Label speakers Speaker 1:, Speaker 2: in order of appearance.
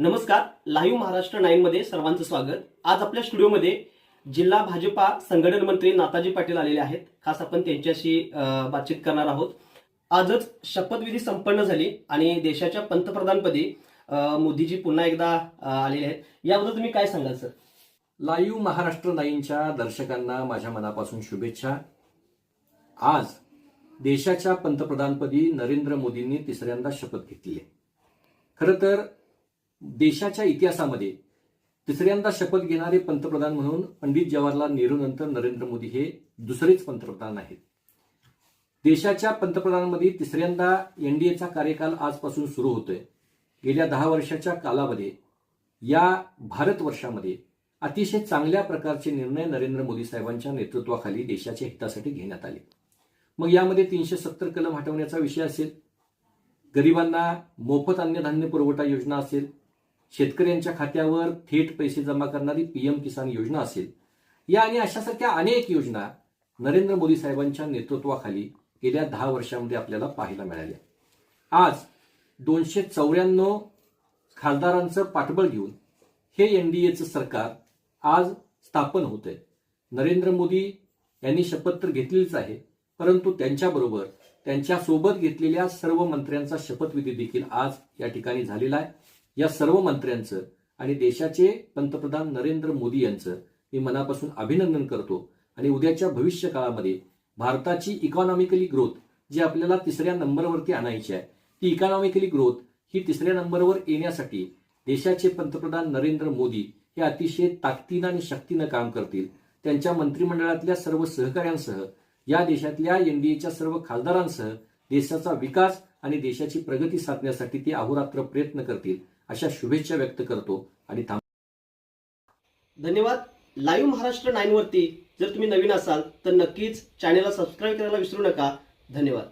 Speaker 1: नमस्कार live Maharashtra nine मध्ये सर्वांचं स्वागत. आज आपल्या स्टुडिओमध्ये जिल्हा भाजपा संघटन मंत्री नाताजी पाटील आलेले आहेत. खास आपण त्यांच्याशी बातचीत करणार आहोत. आजच शपथविधी संपन्न झाली आणि देशाच्या पंतप्रधानपदी मोदीजी पुन्हा एकदा आलेले आहेत. याबद्दल तुम्ही काय सांगाल सर?
Speaker 2: लाईव्ह महाराष्ट्र नाईनच्या दर्शकांना माझ्या मनापासून शुभेच्छा. आज देशाच्या पंतप्रधानपदी नरेंद्र मोदींनी तिसऱ्यांदा शपथ घेतली आहे. खरं तर देशाच्या इतिहासामध्ये तिसऱ्यांदा शपथ घेणारे पंतप्रधान म्हणून पंडित जवाहरलाल नेहरू नंतर नरेंद्र मोदी हे दुसरेच पंतप्रधान आहेत. देशाच्या पंतप्रधानांमध्ये तिसऱ्यांदा एनडीएचा कार्यकाल आजपासून सुरू होतोय. गेल्या दहा वर्षाच्या कालामध्ये या भारतवर्षामध्ये अतिशय चांगल्या प्रकारचे निर्णय नरेंद्र मोदी साहेबांच्या नेतृत्वाखाली देशाच्या हितासाठी घेण्यात आले. मग यामध्ये तीनशे सत्तर कलम हटवण्याचा विषय असेल. गरिबांना मोफत अन्नधान्य पुरवठा योजना असेल. शेतकऱ्यांच्या खात्यावर थेट पैसे जमा करणारी पीएम किसान योजना असेल. या आणि अशासारख्या अनेक योजना नरेंद्र मोदी साहेबांच्या नेतृत्वाखाली गेल्या दहा वर्षामध्ये आपल्याला पाहायला मिळाल्या. आज दोनशे चौऱ्याण्णव खासदारांचं पाठबळ घेऊन हे एनडीएचं सरकार आज स्थापन होत आहे नरेंद्र मोदी यांनी शपथ तर घेतलीच आहे परंतु त्यांच्याबरोबर त्यांच्यासोबत घेतलेल्या सर्व मंत्र्यांचा शपथविधी देखील आज या ठिकाणी झालेला आहे. या सर्व मंत्र्यांचं आणि देशाचे पंतप्रधान नरेंद्र मोदी यांचं मी मनापासून अभिनंदन करतो. आणि उद्याच्या भविष्य काळामध्ये भारताची इकॉनॉमिकली ग्रोथ जी आपल्याला तिसऱ्या नंबरवरती आणायची आहे ती इकॉनॉमिकली ग्रोथ ही तिसऱ्या नंबरवर येण्यासाठी देशाचे पंतप्रधान नरेंद्र मोदी हे अतिशय ताकदीनं आणि शक्तीनं काम करतील. त्यांच्या मंत्रिमंडळातल्या सर्व सहकाऱ्यांसह या देशातल्या एनडीएच्या सर्व खासदारांसह देशाचा विकास आणि देशाची प्रगती साधण्यासाठी ते अहोरात्र प्रयत्न करतील. अशा शुभेच्छा व्यक्त करतो आणि थांब
Speaker 1: धन्यवाद. लाईव्ह महाराष्ट्र नाईन वरती जर तुम्ही नवीन असाल तर नक्कीच चॅनेलला सबस्क्राईब करायला विसरू नका. धन्यवाद.